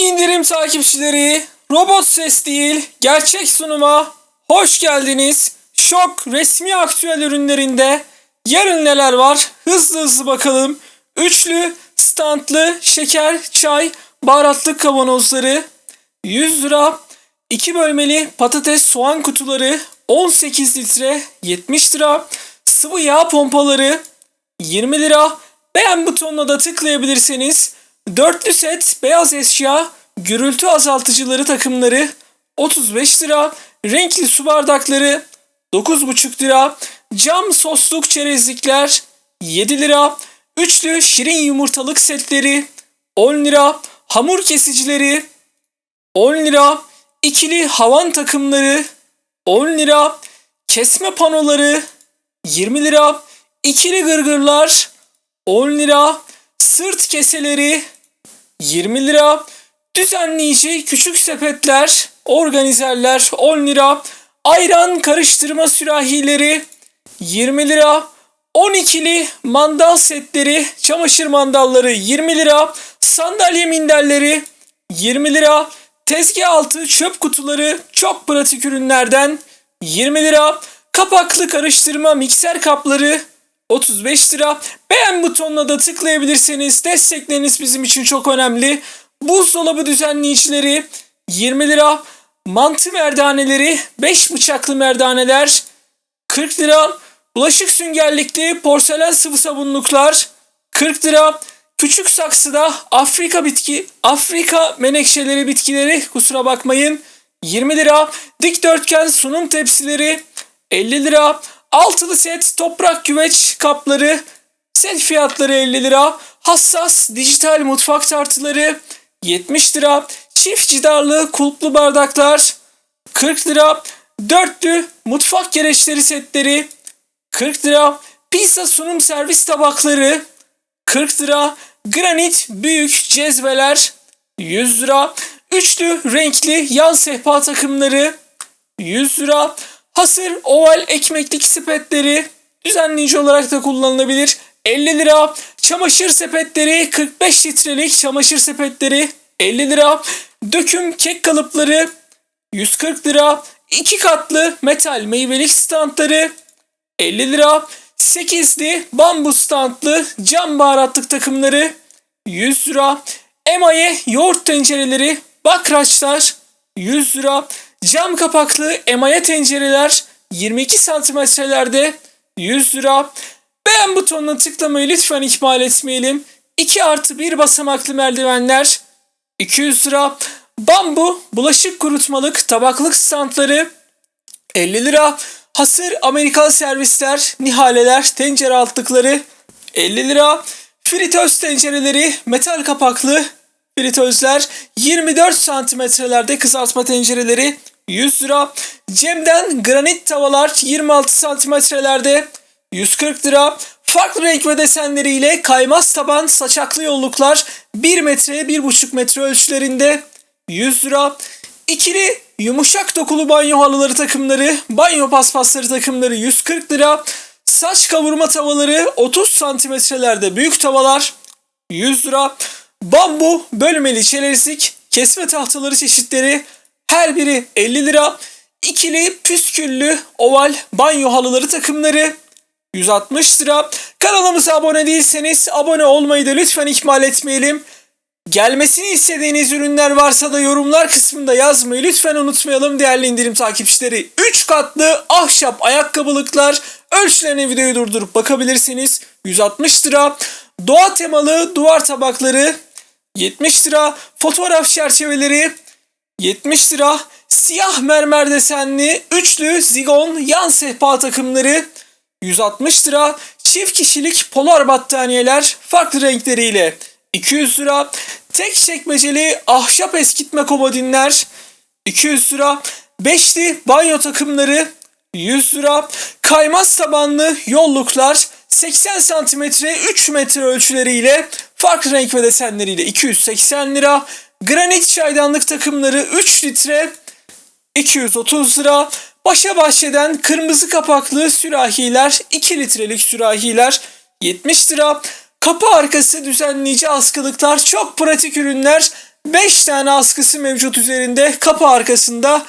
İndirim takipçileri, robot ses değil, gerçek sunuma hoş geldiniz. Şok resmi aktüel ürünlerinde yarın neler var? Hızlı hızlı bakalım. Üçlü, standlı, şeker, çay, baharatlı kavanozları 100 lira. 2 bölmeli patates soğan kutuları 18 litre 70 lira. Sıvı yağ pompaları 20 lira. Beğen butonuna da tıklayabilirseniz dörtlü set beyaz eşya gürültü azaltıcıları takımları 35 lira. Renkli su bardakları 9,5 lira. Cam sosluk çerezlikler 7 lira. Üçlü şirin yumurtalık setleri 10 lira. Hamur kesicileri 10 lira. İkili havan takımları 10 lira. Kesme panoları 20 lira. İkili gırgırlar 10 lira. Sırt keseleri 20 lira. Düzenleyici küçük sepetler, organizerler 10 lira. Ayran karıştırma sürahileri 20 lira. 12'li mandal setleri, çamaşır mandalları 20 lira. Sandalye minderleri 20 lira. Tezgah altı çöp kutuları çok pratik ürünlerden 20 lira. Kapaklı karıştırma mikser kapları 35 lira. Beğen butonuna da tıklayabilirseniz destekleriniz bizim için çok önemli. Buzdolabı düzenleyicileri 20 lira. Mantı merdaneleri 5 bıçaklı merdaneler 40 lira. Bulaşık süngerlikli porselen sıvı sabunluklar 40 lira. Küçük saksıda Afrika bitki, Afrika menekşeleri bitkileri kusura bakmayın 20 lira. Dikdörtgen sunum tepsileri 50 lira. Altılı set toprak güveç kapları set fiyatları 50 lira. Hassas dijital mutfak tartıları 70 lira. Çift cidarlı kulplu bardaklar 40 lira. Dörtlü mutfak gereçleri setleri 40 lira. Pizza sunum servis tabakları 40 lira. Granit büyük cezveler 100 lira. Üçlü renkli yan sehpa takımları 100 lira. Hasır oval ekmeklik sepetleri düzenleyici olarak da kullanılabilir. 50 lira. Çamaşır sepetleri 45 litrelik çamaşır sepetleri 50 lira. Döküm kek kalıpları 140 lira. 2 katlı metal meyvelik standları 50 lira. 8'li bambu standlı cam baharatlık takımları 100 lira. Emaye yoğurt tencereleri bakraçlar 100 lira. Cam kapaklı emaye tencereler 22 santimetrelerde 100 lira. Beğen butonuna tıklamayı lütfen ihmal etmeyelim. 2 artı 1 basamaklı merdivenler 200 lira. Bambu bulaşık kurutmalık tabaklık standları 50 lira. Hasır Amerikan servisler, nihaleler, tencere altlıkları 50 lira. Fritöz tencereleri, metal kapaklı fritözler 24 santimetrelerde kızartma tencereleri 100 lira. Cem'den granit tavalar 26 santimetrelerde 140 lira. Farklı renk ve desenleriyle kaymaz taban saçaklı yolluklar 1 metreye 1,5 metre ölçülerinde 100 lira. İkili yumuşak dokulu banyo halıları takımları, banyo paspasları takımları 140 lira. Saç kavurma tavaları 30 santimetrelerde büyük tavalar 100 lira. Bambu bölmeli çerezlik kesme tahtaları çeşitleri her biri 50 lira. İkili püsküllü oval banyo halıları takımları 160 lira. Kanalımıza abone değilseniz abone olmayı da lütfen ihmal etmeyelim. Gelmesini istediğiniz ürünler varsa da yorumlar kısmında yazmayı lütfen unutmayalım değerli indirim takipçileri. 3 katlı ahşap ayakkabılıklar ölçülerine videoyu durdurup bakabilirsiniz. 160 lira. Doğa temalı duvar tabakları 70 lira. Fotoğraf çerçeveleri 70 lira. Siyah mermer desenli üçlü zigon yan sehpa takımları 160 lira. Çift kişilik polar battaniyeler farklı renkleriyle 200 lira. Tek çekmeceli ahşap eskitme komodinler 200 lira. Beşli banyo takımları 100 lira. Kaymaz tabanlı yolluklar 80 santimetre 3 metre ölçüleriyle farklı renk ve desenleriyle 280 lira. Granit çaydanlık takımları 3 litre 230 lira. Başa bahçeden kırmızı kapaklı sürahiler 2 litrelik sürahiler 70 lira. Kapı arkası düzenleyici askılıklar çok pratik ürünler. 5 tane askısı mevcut üzerinde. Kapı arkasında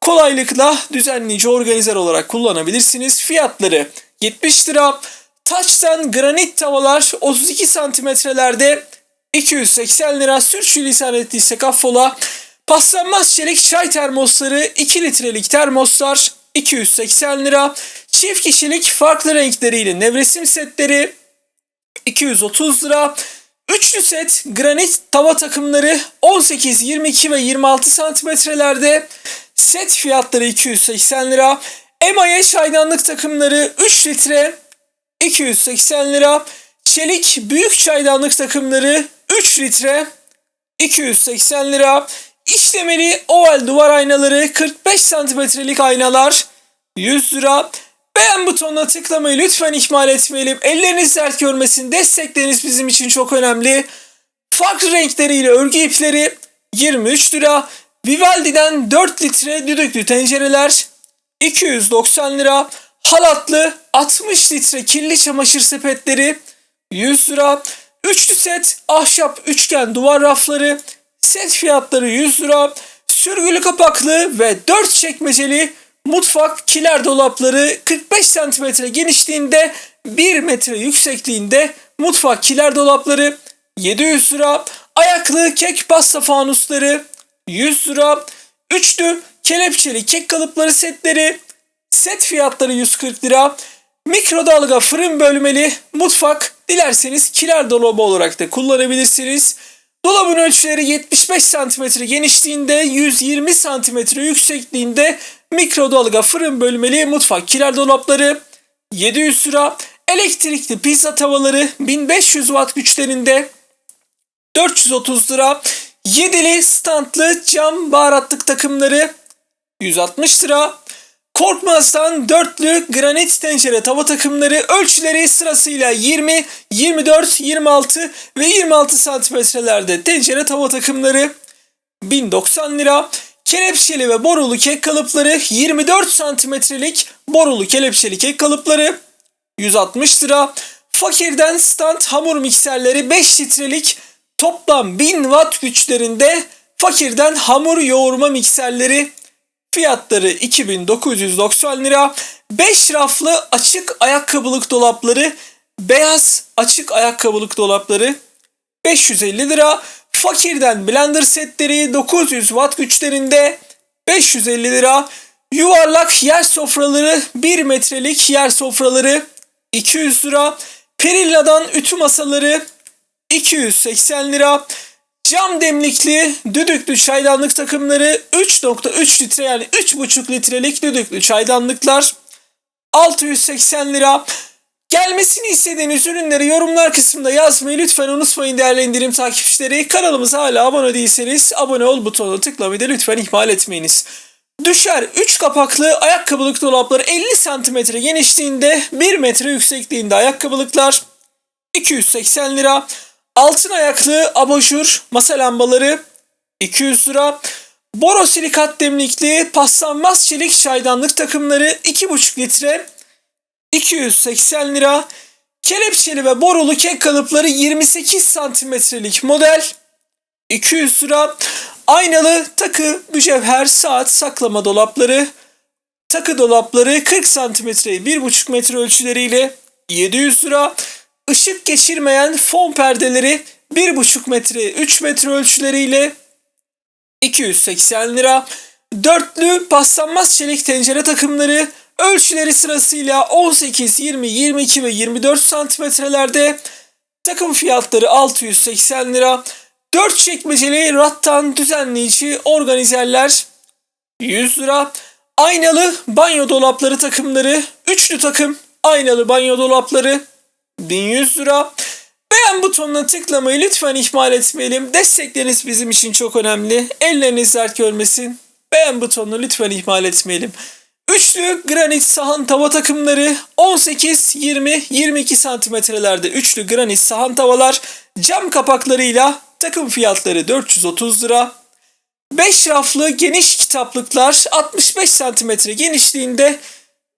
kolaylıkla düzenleyici organizer olarak kullanabilirsiniz. Fiyatları 70 lira. Taçtan granit tavalar 32 santimetrelerde 280 lira. Sürçülisan ettiysek affola. Paslanmaz çelik çay termosları 2 litrelik termoslar 280 lira. Çift kişilik farklı renkleriyle nevresim setleri 230 lira. Üçlü set granit tava takımları 18, 22 ve 26 santimetrelerde. Set fiyatları 280 lira. Emaye çaydanlık takımları 3 litre 280 lira. Çelik büyük çaydanlık takımları 3 litre 280 lira. İşlemeli oval duvar aynaları 45 santimetrelik aynalar 100 lira. Beğen butonuna tıklamayı lütfen ihmal etmeyelim. Elleriniz dert görmesin. Destekleriniz bizim için çok önemli. Farklı renkleriyle örgü ipleri 23 lira. Vivaldi'den 4 litre düdüklü tencereler 290 lira. Halatlı 60 litre kirli çamaşır sepetleri 100 lira. Üçlü set ahşap üçgen duvar rafları set fiyatları 100 lira. Sürgülü kapaklı ve 4 çekmeceli mutfak kiler dolapları 45 cm genişliğinde 1 metre yüksekliğinde mutfak kiler dolapları 700 lira. Ayaklı kek pasta fanusları 100 lira. Üçlü kelepçeli kek kalıpları setleri set fiyatları 140 lira. Mikrodalga fırın bölmeli mutfak dilerseniz kiler dolabı olarak da kullanabilirsiniz. Dolabın ölçüleri 75 cm genişliğinde, 120 cm yüksekliğinde mikrodalga fırın bölmeli mutfak kiler dolapları 700 lira. Elektrikli pizza tavaları 1500 watt güçlerinde 430 lira. Yedili standlı cam baharatlık takımları 160 lira. Korkmaz'dan dörtlü granit tencere tava takımları ölçüleri sırasıyla 20, 24, 26 ve 26 santimetrelerde tencere tava takımları 1090 lira. Kelepçeli ve borulu kek kalıpları 24 santimetrelik borulu kelepçeli kek kalıpları 160 lira. Fakirden stand hamur mikserleri 5 litrelik toplam 1000 watt güçlerinde fakirden hamur yoğurma mikserleri Fiyatları 2990 lira. 5 raflı açık ayakkabılık dolapları, beyaz açık ayakkabılık dolapları 550 lira. Fakirden blender setleri 900 watt güçlerinde 550 lira. Yuvarlak yer sofraları 1 metrelik yer sofraları 200 lira. Perilla'dan ütü masaları 280 lira. Cam demlikli düdüklü çaydanlık takımları 3.3 litre yani 3.5 litrelik düdüklü çaydanlıklar 680 lira. Gelmesini istediğiniz ürünleri yorumlar kısmında yazmayı lütfen unutmayın değerli indirim takipçileri. Kanalımıza hala abone değilseniz abone ol butonuna tıklamayı da lütfen ihmal etmeyiniz. Düşer 3 kapaklı ayakkabılık dolapları 50 cm genişliğinde 1 metre yüksekliğinde ayakkabılıklar 280 lira. Altın ayaklı abajur masa lambaları 200 lira. Borosilikat demlikli paslanmaz çelik çaydanlık takımları 2,5 litre 280 lira. Kelepçeli ve borulu kek kalıpları 28 santimetrelik model 200 lira. Aynalı takı mücevher saat saklama dolapları takı dolapları 40 santimetre 1,5 metre ölçüleriyle 700 lira. Işık geçirmeyen fon perdeleri 1,5 metre 3 metre ölçüleriyle 280 lira. Dörtlü paslanmaz çelik tencere takımları ölçüleri sırasıyla 18, 20, 22 ve 24 santimetrelerde takım fiyatları 680 lira. 4 çekmeceli rattan düzenleyici organizerler 100 lira. Aynalı banyo dolapları takımları üçlü takım aynalı banyo dolapları 1100 lira. Beğen butonuna tıklamayı lütfen ihmal etmeyelim. Destekleriniz bizim için çok önemli. Elleriniz dert görmesin. Beğen butonunu lütfen ihmal etmeyelim. Üçlü granit sahan tava takımları 18, 20, 22 santimetrelerde üçlü granit sahan tavalar cam kapaklarıyla takım fiyatları 430 lira. 5 raflı geniş kitaplıklar 65 santimetre genişliğinde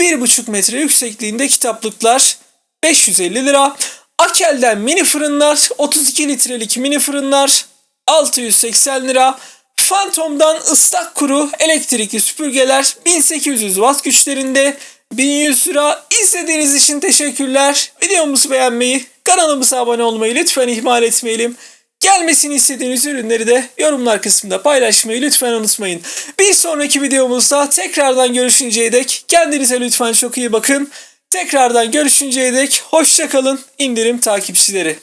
1,5 metre yüksekliğinde kitaplıklar 550 lira. Akel'den mini fırınlar 32 litrelik mini fırınlar 680 lira. Phantom'dan ıslak kuru elektrikli süpürgeler 1800 watt güçlerinde 1100 lira. İzlediğiniz için teşekkürler. Videomuzu beğenmeyi, kanalımıza abone olmayı lütfen ihmal etmeyelim. Gelmesini istediğiniz ürünleri de yorumlar kısmında paylaşmayı lütfen unutmayın. Bir sonraki videomuzda tekrardan görüşünceye dek kendinize lütfen çok iyi bakın. Tekrardan görüşünceye dek hoşçakalın indirim takipçileri.